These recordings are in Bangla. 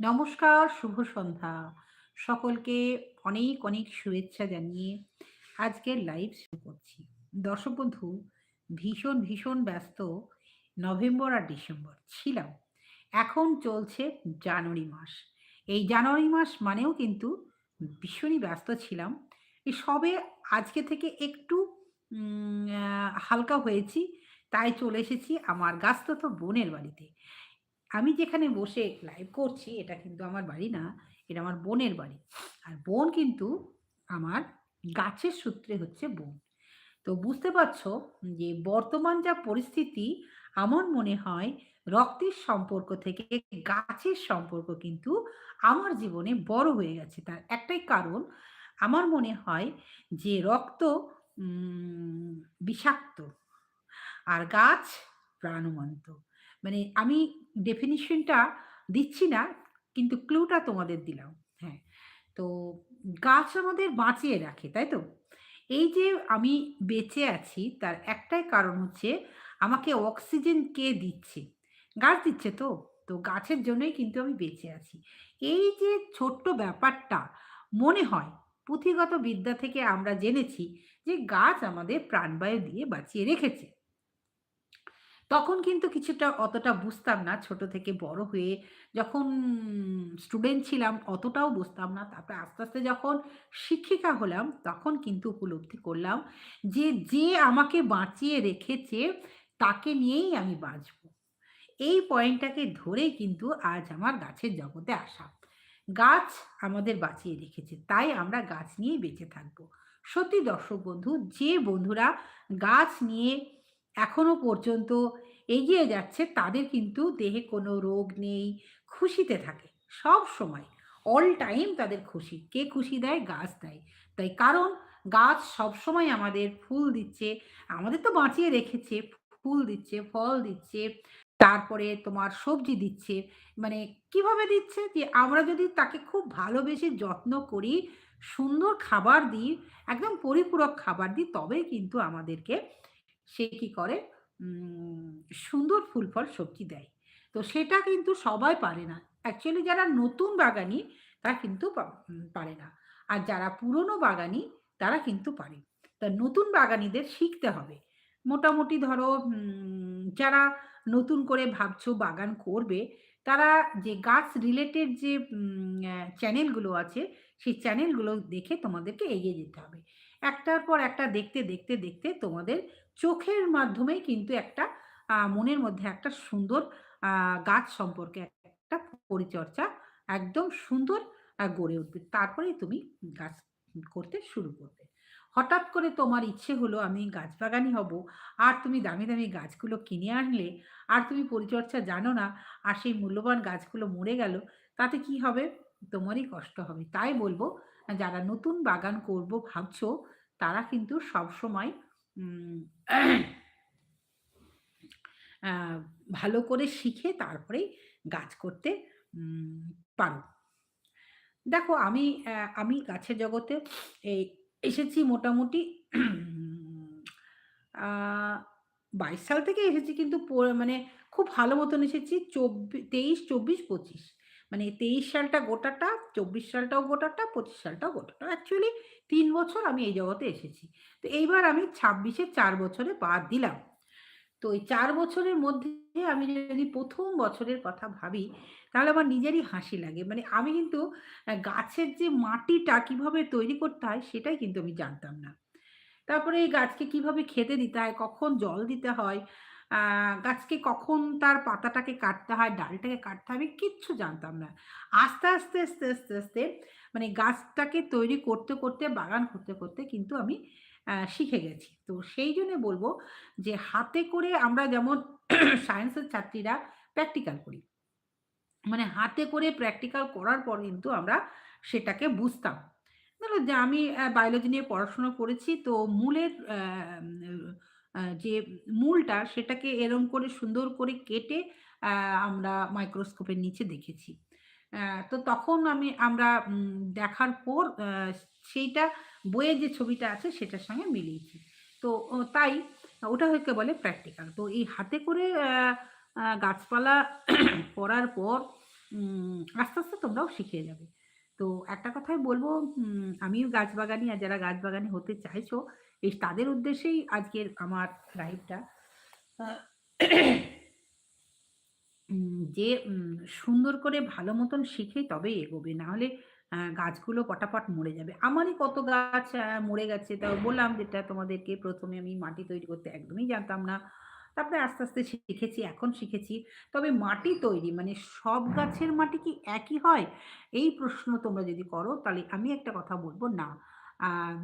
নমস্কার, শুভ সন্ধ্যা। সকলকে অনেক, অনেক শুভেচ্ছা জানিয়ে আজকের লাইভ শুরু করছি। দর্শক বন্ধু, ভীষণ, ভীষণ ব্যস্ত নভেম্বর আর ডিসেম্বর ছিলাম। এখন চলছে জানুয়ারি মাস। এই জানুয়ারি মাস মানেও কিন্তু ভীষণই ব্যস্ত ছিলাম। সবে আজকে থেকে একটু হালকা হয়েছি। তাই চলে এসেছি আমার গাছতত বোনের বাড়িতে। আমি যেখানে বসে লাইভ করছি এটা কিন্তু আমার বাড়ি না, এটা আমার বোনের বাড়ি। আর বোন কিন্তু আমার গাছের সূত্রে হচ্ছে বোন। তো বুঝতে পারছ যে বর্তমান যা পরিস্থিতি আমার মনে হয় রক্তের সম্পর্ক থেকে গাছের সম্পর্ক কিন্তু আমার জীবনে বড় হয়ে গেছে। তার একটাই কারণ আমার মনে হয় যে রক্ত বিষাক্ত আর গাছ প্রাণবন্ত। মানে আমি ডেফিনিশনটা দিচ্ছি না, কিন্তু ক্লুটা তোমাদের দিলাম। হ্যাঁ, তো গাছ আমাদের বাঁচিয়ে রাখে, তাই তো? এই যে আমি বেঁচে আছি তার একটাই কারণ হচ্ছে আমাকে অক্সিজেন কে দিচ্ছে? গাছ দিচ্ছে তো। তো গাছের জন্যই কিন্তু আমি বেঁচে আছি। এই যে ছোট্ট ব্যাপারটা মনে হয় পুঁথিগত বিদ্যা থেকে আমরা জেনেছি যে গাছ আমাদের প্রাণবায়ু দিয়ে বাঁচিয়ে রেখেছে। তখন কিন্তু কিছুটা অতটা বুঝতাম না। ছোট থেকে বড় হয়ে যখন স্টুডেন্ট ছিলাম অতটাও বুঝতাম না। তারপরে আস্তে, আস্তে যখন শিক্ষিকা হলাম তখন কিন্তু উপলব্ধি করলাম যে, যে আমাকে বাঁচিয়ে রেখেছে তাকে নিয়েই আমি বাঁচব। এই পয়েন্টটাকে ধরেই কিন্তু আজ আমার গাছের জগতে আসা। গাছ আমাদের বাঁচিয়ে রেখেছে। তাই আমরা গাছ নিয়েই বেঁচে থাকব সত্যি দর্শক বন্ধু, যে বন্ধুরা গাছ নিয়ে এখনও পর্যন্ত এগিয়ে যাচ্ছে তাদের কিন্তু দেহে কোনো রোগ নেই, খুশিতে থাকে। সবসময় অল টাইম তাদের খুশি। কে খুশি দেয়? গাছ দেয়। তাই কারণ গাছ সবসময় আমাদের ফুল দিচ্ছে। আমাদের তো বাঁচিয়ে রেখেছে। ফুল দিচ্ছে, ফল দিচ্ছে, তারপরে তোমার সবজি দিচ্ছে। মানে কীভাবে দিচ্ছে? যে আমরা যদি তাকে খুব ভালোবেসে যত্ন করি, সুন্দর খাবার দিই, একদম পরিপূরক খাবার দিই তবেই কিন্তু আমাদেরকে সে কি করে সুন্দর ফুল ফল সবজি দেয়। তো সেটা কিন্তু সবাই পারে না। অ্যাকচুয়ালি যারা নতুন বাগানি তারা কিন্তু পারে না। আর যারা পুরনো বাগানি তারা কিন্তু পারে। তা নতুন বাগানীদের শিখতে হবে। মোটামুটি ধরো যারা নতুন করে ভাবছ বাগান করবে, তারা যে গাছ রিলেটেড যে চ্যানেলগুলো আছে, সেই চ্যানেলগুলো দেখে তোমাদেরকে এগিয়ে যেতে হবে। একটার পর একটা দেখতে, দেখতে, দেখতে তোমাদের চোখের মাধ্যমেই কিন্তু একটা মনের মধ্যে একটা সুন্দর গাছ সম্পর্কে একটা পরিচর্চা একদম সুন্দর গড়ে উঠবে। তারপরেই তুমি গাছ করতে শুরু করবে। হঠাৎ করে তোমার ইচ্ছে হলো আমি গাছ বাগানি হব, আর তুমি দামি, দামি গাছগুলো কিনে আনলে, আর তুমি পরিচর্যা জানো না, আর সেই মূল্যবান গাছগুলো মরে গেল, তাতে কি হবে? তোমারই কষ্ট হবে। তাই বলব যারা নতুন বাগান করব ভাবছ, তারা কিন্তু সবসময় ভালো করে শিখে তারপরেই গাছ করতে পারো। দেখো আমি আমি গাছের জগতে এসেছি মোটামুটি বাইশ সাল থেকে এসেছি কিন্তু মানে খুব ভালো মতন এসেছি চব্বি ২৩, ২৪, ২৫ মানে ২৩ সালটা গোটাটা, ২৪ সালটাও গোটাটা, ২৫ সালটাও গোটাটা। অ্যাকচুয়ালি তিন বছর আমি এই জগতে এসেছি। তো এইবার আমি ছাব্বিশে চার বছরে পা দিলাম। তো এই চার বছরের মধ্যে আমি যদি প্রথম বছরের কথা ভাবি, তাহলে আমার নিজেরই হাসি লাগে। মানে আমি কিন্তু গাছের যে মাটিটা কীভাবে তৈরি করতে হয়, সেটাই কিন্তু আমি জানতাম না। তারপরে এই গাছকে কীভাবে খেতে দিতে হয়, কখন জল দিতে হয়, গাছকে কখন তার পাতাটাকে কাটতে হয়, ডালটাকে কাটতে আমি কিচ্ছু জানতাম না। আস্তে, আস্তে, আস্তে, আস্তে, আস্তে মানে গাছটাকে তৈরি করতে, করতে, বাগান করতে, করতে কিন্তু আমি শিখে গেছি। তো সেই জন্য বলব যে হাতে করে আমরা যেমন সায়েন্সের ছাত্রীরা প্র্যাকটিক্যাল করি। মানে হাতে করে প্র্যাকটিক্যাল করার পর কিন্তু আমরা সেটাকে বুঝতাম। ধরো যে আমি বায়োলজি নিয়ে পড়াশোনা করেছি তো মূলের যে মূলটা সেটাকে এরম করে সুন্দর করে কেটে আমরা মাইক্রোস্কোপের নিচে দেখেছি। তো তখন আমি আমরা দেখার পর সেইটা বইয়ে যে ছবিটা আছে সেটার সঙ্গে মিলিয়েছি। তো তাই ওটা হকে বলে প্র্যাকটিক্যাল। তো এই হাতে করে গাছপালা করার পর আস্তে, আস্তে তোমরাও শিখে যাবে। তো একটা কথাই বলব আমিও গাছ বাগানি আর যারা গাছবাগানি হতে চাইছো, এই তাদের উদ্দেশ্যেই আজকের আমার লাইভটা। যে সুন্দর করে ভালো মতন শিখে তবেই এগোবে। নাহলে আ গাছগুলো পটাপট মরে যাবে। আমারই কত গাছ মরে গেছে। তাও বললাম যেটা তোমাদেরকে প্রথমে আমি মাটি তৈরি করতে একদমই জানতাম না। তারপরে আস্তে, আস্তে শিখেছি, এখন শিখেছি। তবে মাটি তৈরি মানে সব গাছের মাটি কি একই হয়? এই প্রশ্ন তোমরা যদি করো তাহলে আমি একটা কথা বলব না।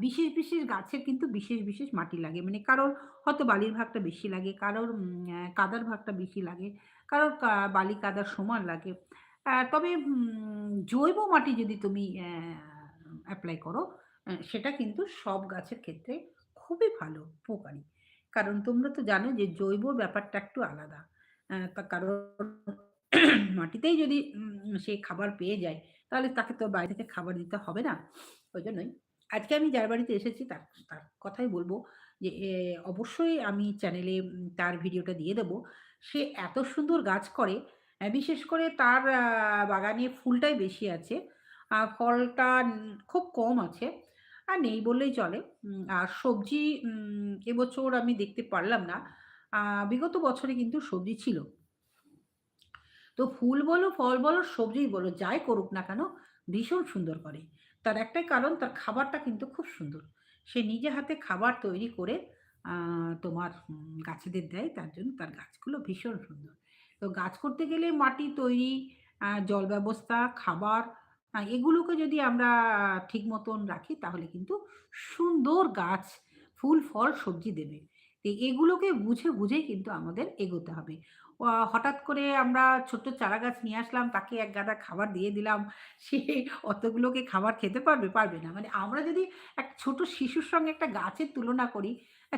বিশেষ, বিশেষ গাছের কিন্তু বিশেষ, বিশেষ মাটি লাগে। মানে কারোর হয়তো বালির ভাগটা বেশি লাগে, কারোর কাদার ভাগটা বেশি লাগে। কারোর বালি কাদার সমান লাগে। তবে জৈব মাটি যদি তুমি অ্যাপ্লাই করো, সেটা কিন্তু সব গাছের ক্ষেত্রে খুবই ভালো, উপকারী। কারণ তোমরা তো জানো যে জৈব ব্যাপারটা একটু আলাদা। তা কারণ মাটিতেই যদি সে খাবার পেয়ে যায়, তাহলে তাকে তো বাইরে থেকে খাবার দিতে হবে না। ওইজন্যই আজকে আমি যার বাড়িতে এসেছি তার তার কথাই বলব যে অবশ্যই আমি চ্যানেলে তার ভিডিওটা দিয়ে দেব। সে এত সুন্দর গাছ করে, বিশেষ করে তার বাগানে ফুলটাই বেশি আছে। আর ফলটা খুব কম আছে। আর নেই বললেই চলে। আর সবজি এবছর আমি দেখতে পারলাম না। বিগত বছরে কিন্তু সবজি ছিল। তো ফুল বলো, ফল বলো, সবজিই বলো, যাই করুক না কেন ভীষণ সুন্দর করে। তার একটাই কারণ তার খাবারটা কিন্তু খুব সুন্দর। সে নিজে হাতে খাবার তৈরি করে তোমার গাছেদের দেয়। তার জন্য তার গাছগুলো ভীষণ সুন্দর। তো গাছ করতে গেলে মাটি তৈরি, জল ব্যবস্থা, খাবার এগুলোকে যদি আমরা ঠিক মতন রাখি তাহলে কিন্তু সুন্দর গাছ, ফুল, ফল, সবজি দেবে। এগুলোকে বুঝে, বুঝেই কিন্তু আমাদের এগোতে হবে। হঠাৎ করে আমরা ছোট্ট চারাগাছ নিয়ে আসলাম, তাকে এক গাদা খাবার দিয়ে দিলাম। সে অতগুলোকে খাবার খেতে পারবে? পারবে না। মানে আমরা যদি এক ছোট শিশুর সঙ্গে একটা গাছের তুলনা করি,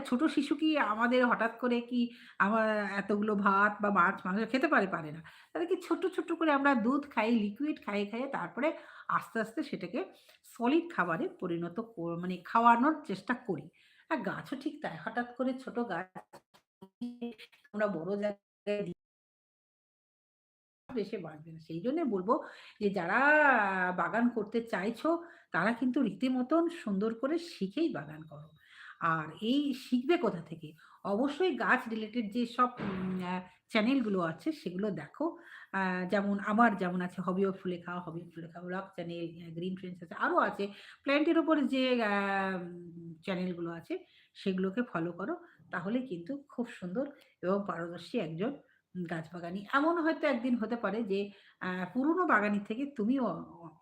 ছোট শিশু কি আমাদের হঠাৎ করে কি আমার এতগুলো ভাত বা মাছ, মাংস খেতে পারে? পারে না। তাদেরকে ছোট্ট, ছোট্ট করে আমরা দুধ খাই, লিকুইড খাইয়ে, খাইয়ে তারপরে আস্তে, আস্তে সেটাকে সলিড খাবারে পরিণত মানে খাওয়ানোর চেষ্টা করি। আর গাছও ঠিক তাই। হঠাৎ করে ছোট গাছ আমরা বড় জায়গায় দি এসে বাড়বে না। সেইজন্য বলব যে যারা বাগান করতে চাইছো, তারা কিন্তু রীতিমতন সুন্দর করে শিখেই বাগান করো। আর এই শিখবে কোথা থেকে? অবশ্যই গাছ রিলেটেড যেসব উম আ চ্যানেলগুলো আছে সেগুলো দেখো। যেমন আমার যেমন আছে hobby of Sulekha, hobby of Sulekha blog channel, green friends আছে, আরও আছে। প্ল্যান্ট এর উপরে যে চ্যানেলগুলো আছে সেগুলোকে ফলো করো। তাহলে কিন্তু খুব সুন্দর এবং পারদর্শী একজন গাছ বাগানি। এমন হয়তো একদিন হতে পারে যে পুরনো বাগানের থেকে অ,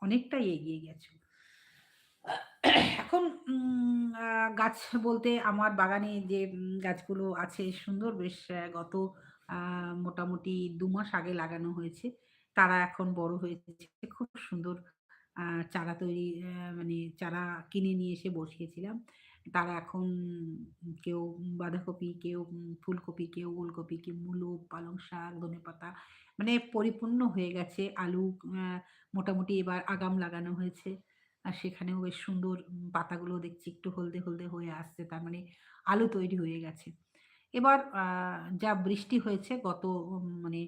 অনেকটাই এগিয়ে গেছো। এখন গাছ বলতে আমার বাগানে যে গাছগুলো আছে সুন্দর বেশ গত মোটামুটি দু মাস আগে লাগানো হয়েছে। তারা এখন বড় হয়েছে। খুব সুন্দর চারা তৈরি মানে চারা কিনে নিয়ে এসে বসিয়েছিলাম। তারা এখন কেউ বাঁধাকপি, কেউ ফুলকপি, কেউ ওলকপি, কেউ মূলো, পালং শাক, ধনেপাতা মানে পরিপূর্ণ হয়ে গেছে। আলু মোটামুটি এবার আগাম লাগানো হয়েছে। আর সেখানেও বেশ সুন্দর পাতাগুলো দেখছি একটু হলদে, হলদে হয়ে আসছে। তার মানে আলু তৈরি হয়ে গেছে। এবার যা বৃষ্টি হয়েছে গত মানে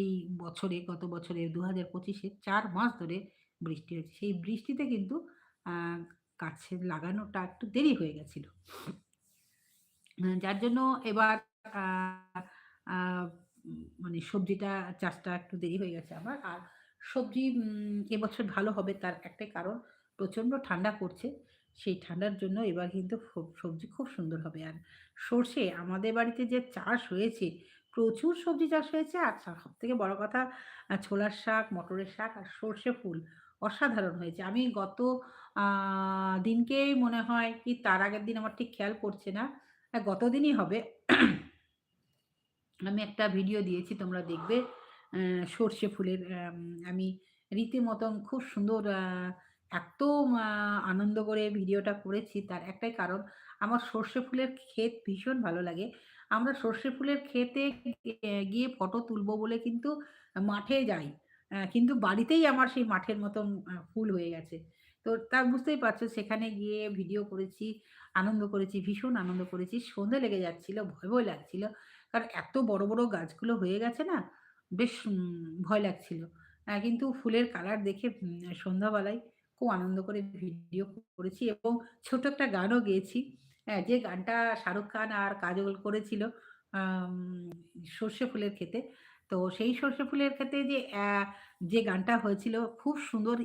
এই বছরে, গত বছরে দু হাজার পঁচিশে চার মাস ধরে বৃষ্টি হয়েছে। সেই বৃষ্টিতে কিন্তু গাছের লাগানোটা একটু দেরি হয়ে গেছিল। যার জন্য এবার মানে সবজিটা চাষটা একটু দেরি হয়ে গেছে আমার। আর সবজি এবছর ভালো হবে তার একটাই কারণ প্রচণ্ড ঠান্ডা পড়ছে। সেই ঠান্ডার জন্য এবার কিন্তু সবজি খুব সুন্দর হবে। আর সর্ষে আমাদের বাড়িতে যে চাষ হয়েছে, প্রচুর সবজি চাষ হয়েছে। আর সব থেকে বড় কথা ছোলার শাক, মটরের শাক আর সর্ষে ফুল অসাধারণ হয়েছে। আমি গত, আ, দিনকেই মনে হয় কি তার আগের দিন আমার ঠিক খেয়াল পড়ছে না। আ গতদিনই হবে। আমি একটা ভিডিও দিয়েছি, তোমরা দেখবে। সর্ষে ফুলের, আমি রীতিমতন খুব সুন্দর এত আনন্দ করে ভিডিওটা করেছি তার একটাই কারণ, আমার সর্ষে ফুলের ক্ষেত ভীষণ ভালো লাগে। আমরা সর্ষে ফুলের ক্ষেতে গিয়ে ফটো তুলবো বলে কিন্তু মাঠে যাই। কিন্তু বাড়িতেই আমার সেই মাঠের মতন ফুল হয়ে গেছে। তো তা বুঝতেই পারছ সেখানে গিয়ে ভিডিও করেছি, আনন্দ করেছি, ভীষণ আনন্দ করেছি। সন্ধে লেগে যাচ্ছিল, ভয়, ভয় লাগছিল। কারণ এত বড়, বড় গাছগুলো হয়ে গেছে না? বেশ ভয় লাগছিল। কিন্তু ফুলের কালার দেখে সন্ধ্যাবেলায় খুব আনন্দ করে ভিডিও করেছি এবং ছোট একটা গানও গেয়েছি। হ্যাঁ, যে গানটা শাহরুখ খান আর কাজল করেছিল সর্ষে ফুলের ক্ষেতে। তো সেই সর্ষে ফুলের ক্ষেত্রে যে যে গানটা হয়েছিল খুব সুন্দর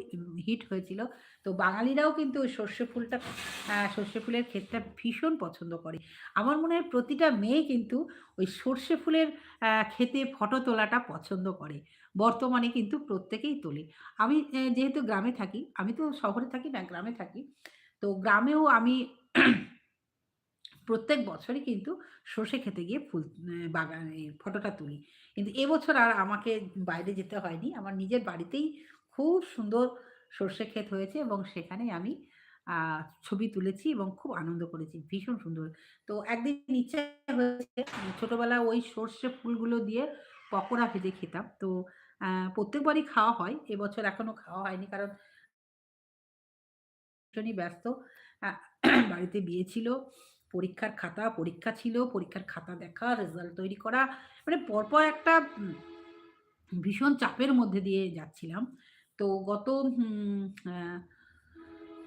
হিট হয়েছিল। তো বাঙালিরাও কিন্তু ওই সর্ষে ফুলটা সর্ষে ফুলের ক্ষেতটা ভীষণ পছন্দ করে। আমার মনে হয় প্রতিটা মেয়ে কিন্তু ওই সর্ষে ফুলের ক্ষেতে ফটো তোলাটা পছন্দ করে। বর্তমানে কিন্তু প্রত্যেকেই তোলে। আমি যেহেতু গ্রামে থাকি, আমি তো শহরে থাকি না, গ্রামে থাকি। তো গ্রামেও আমি প্রত্যেক বছরই কিন্তু সর্ষে খেতে গিয়ে ফুল বাগান ফটোটা তুলি। কিন্তু এবছর আর আমাকে বাইরে যেতে হয়নি। আমার নিজের বাড়িতেই খুব সুন্দর সর্ষে ক্ষেত হয়েছে এবং সেখানে আমি ছবি তুলেছি এবং খুব আনন্দ করেছি। ভীষণ সুন্দর। তো একদিন ইচ্ছা হয়েছে ছোটবেলায় ওই সর্ষে ফুলগুলো দিয়ে পকোড়া ভেজে খেতাম। তো প্রত্যেকবারই খাওয়া হয়। এবছর এখনও খাওয়া হয়নি কারণ ভীষণই ব্যস্ত। বাড়িতে বিয়ে ছিল, পরীক্ষার খাতা, পরীক্ষা ছিল, পরীক্ষার খাতা দেখা, রেজাল্ট তৈরি করা। মানে পরপর একটা ভীষণ চাপের মধ্যে দিয়ে যাচ্ছিলাম। তো গত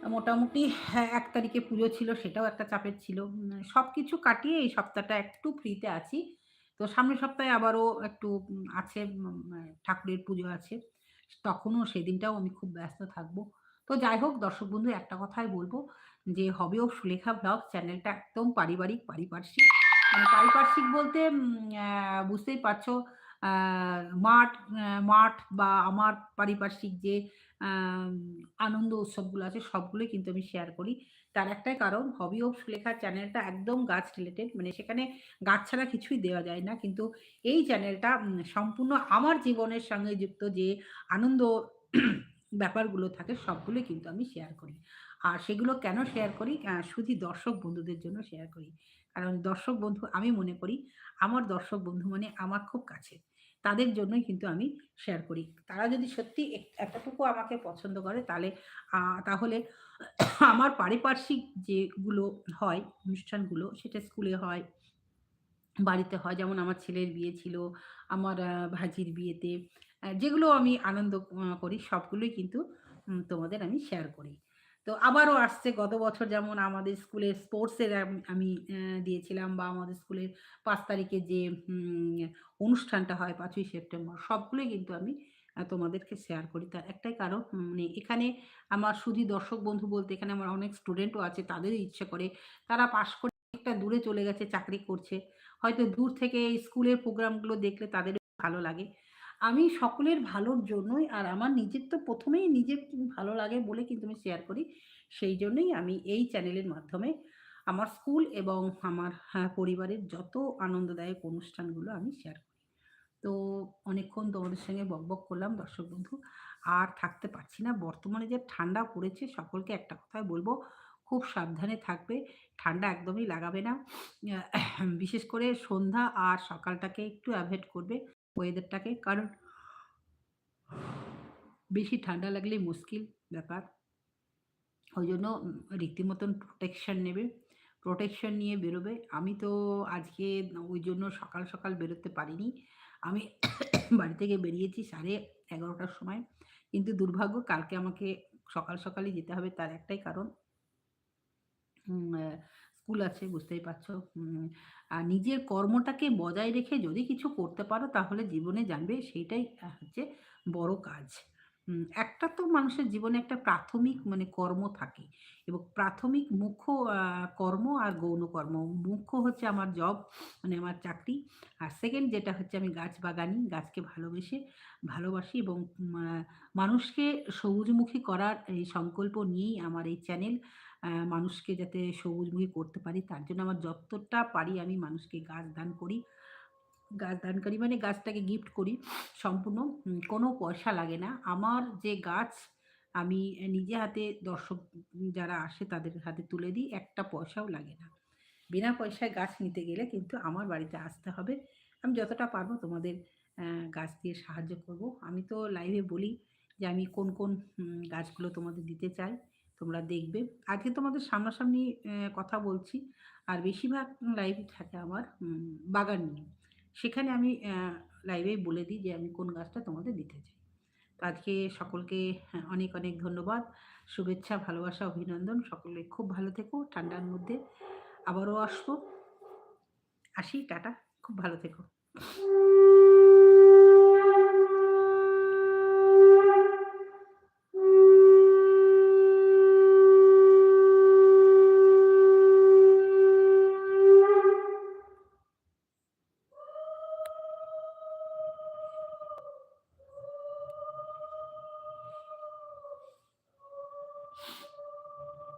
মোটামুটি হ্যাঁ, ১ তারিখে পুজো ছিল সেটাও একটা চাপের ছিল। সব কিছু কাটিয়ে এই সপ্তাহটা একটু ফ্রিতে আছি। তো সামনের সপ্তাহে আবারও একটু আছে ঠাকুরের পুজো আছে। তখনও সেদিনটাও আমি খুব ব্যস্ত থাকব। তো যাই হোক দর্শক বন্ধু একটা কথাই বলব যে হবি অফ সুলেখা ভ্লগ চ্যানেলটা একদম পারিবারিক, পারিপার্শ্বিক। মানে পারিপার্শ্বিক বলতে বুঝতেই পারছ মাঠ মাঠ বা আমার পারিপার্শ্বিক যে আনন্দ উৎসবগুলো আছে সবগুলোই কিন্তু আমি শেয়ার করি। তার একটাই কারণ হবি অফ সুলেখা চ্যানেলটা একদম গাছ রিলেটেড মানে সেখানে গাছ ছাড়া কিছুই দেওয়া যায় না। কিন্তু এই চ্যানেলটা সম্পূর্ণ আমার জীবনের সঙ্গে যুক্ত যে আনন্দ ব্যাপারগুলো থাকে সবগুলোই কিন্তু আমি শেয়ার করি। আর সেগুলো কেন শেয়ার করি? শুধু দর্শক বন্ধুদের জন্য শেয়ার করি। কারণ দর্শক বন্ধু আমি মনে করি আমার দর্শক বন্ধু মানে আমার খুব কাছে তাদের জন্যই কিন্তু আমি শেয়ার করি। তারা যদি সত্যি এতটুকু আমাকে পছন্দ করে তাহলে তাহলে আমার পারিপার্শ্বিক যেগুলো হয় অনুষ্ঠানগুলো সেটা স্কুলে হয়, বাড়িতে হয়। যেমন আমার ছেলের বিয়ে ছিল, আমার ভাজির বিয়েতে যেগুলো আমি আনন্দ করি, সবগুলোই কিন্তু তোমাদের আমি শেয়ার করি। তো আবারও আসছে, গত বছর যেমন আমাদের স্কুলের স্পোর্টস এর আম দিয়েছিলাম বা আমাদের স্কুলের পাঁচ তারিখে যে অনুষ্ঠানটা হয় পাঁচই সেপ্টেম্বর, সবগুলোই কিন্তু আমি তোমাদেরকে শেয়ার করি। তার একটাই কারণ মানে এখানে আমার শুধু দর্শক বন্ধু বলতে, এখানে আমার অনেক স্টুডেন্টও আছে তাদেরও ইচ্ছে করে। তারা পাশ করে একটা দূরে চলে গেছে, চাকরি করছে। হয়তো দূর থেকে স্কুলের প্রোগ্রামগুলো দেখলে তাদেরও ভালো লাগে। আমি সকলের ভালোর জন্যই আর আমার নিজের তো প্রথমেই নিজের ভালো লাগে বলে কিন্তু আমি শেয়ার করি। সেই জন্যই আমি এই চ্যানেলের মাধ্যমে আমার স্কুল এবং আমার হ্যাঁ, পরিবারের যত আনন্দদায়ক অনুষ্ঠানগুলো আমি শেয়ার করি। তো অনেকক্ষণ তোমাদের সঙ্গে বকবক করলাম দর্শক বন্ধু। আর থাকতে পারছি না। বর্তমানে যে ঠান্ডা পড়েছে সকলকে একটা কথাই বলব খুব সাবধানে থাকবে। ঠান্ডা একদমই লাগাবে না। বিশেষ করে সন্ধ্যা আর সকালটাকে একটু এভয়েড করবে ওয়েদারটাকে। কারণ বেশি ঠান্ডা লাগলেই মুশকিল ব্যাপার। ওইজন্য উম রীতিমতন প্রোটেকশন নেবে। প্রোটেকশন নিয়ে বেরোবে। আমি তো আজকে ওই জন্য সকাল, সকাল বেরোতে পারিনি। আমি বাড়ি থেকে বেরিয়েছি সাড়ে এগারোটার সময়। কিন্তু দুর্ভাগ্য কালকে আমাকে সকাল, সকালই যেতে হবে তার একটাই কারণ স্কুল আছে, বুঝতেই পারছ। আর নিজের কর্মটাকে বজায় রেখে যদি কিছু করতে পারো, তাহলে জীবনে জানবে সেইটাই হচ্ছে বড় কাজ। একটা তো মানুষের জীবনে একটা প্রাথমিক মানে কর্ম থাকে এবং প্রাথমিক মুখ্য কর্ম আর গৌণ কর্ম। মুখ্য হচ্ছে আমার জব মানে আমার চাকরি। আর সেকেন্ড যেটা হচ্ছে আমি গাছ বাগানি। গাছকে ভালোবেসে ভালোবাসি এবং মানুষকে সবুজমুখী করার এই সংকল্প নিয়েই আমার এই চ্যানেল। মানুষকে যাতে সবুজমুখী করতে পারি তার জন্য আমার যতটা পারি আমি মানুষকে গাছ দান করি। গাছ দানকারী মানে গাছটাকে গিফট করি সম্পূর্ণ। কোনো পয়সা লাগে না। আমার যে গাছ আমি নিজে হাতে দর্শক যারা আসে তাদের হাতে তুলে দিই। একটা পয়সাও লাগে না। বিনা পয়সায় গাছ নিতে গেলে কিন্তু আমার বাড়িতে আসতে হবে। আমি যতটা পারব তোমাদের গাছ দিয়ে সাহায্য করব। আমি তো লাইভে বলি যে আমি কোন, কোন গাছগুলো তোমাদের দিতে চাই। তোমরা দেখবে। আজকে তোমাদের সামনাসামনি কথা বলছি। আর বেশিরভাগ লাইভই থাকে আমার বাগান নিয়ে। সেখানে আমি লাইভে বলে দিই যে আমি কোন গাছটা তোমাদের দিতে চাই। তো আজকে সকলকে হ্যাঁ, অনেক অনেক ধন্যবাদ। শুভেচ্ছা, ভালোবাসা, অভিনন্দন। সকলে খুব ভালো থেকো, ঠান্ডার মধ্যে আবারও আসব। আসি, টাটা। খুব ভালো থেকো।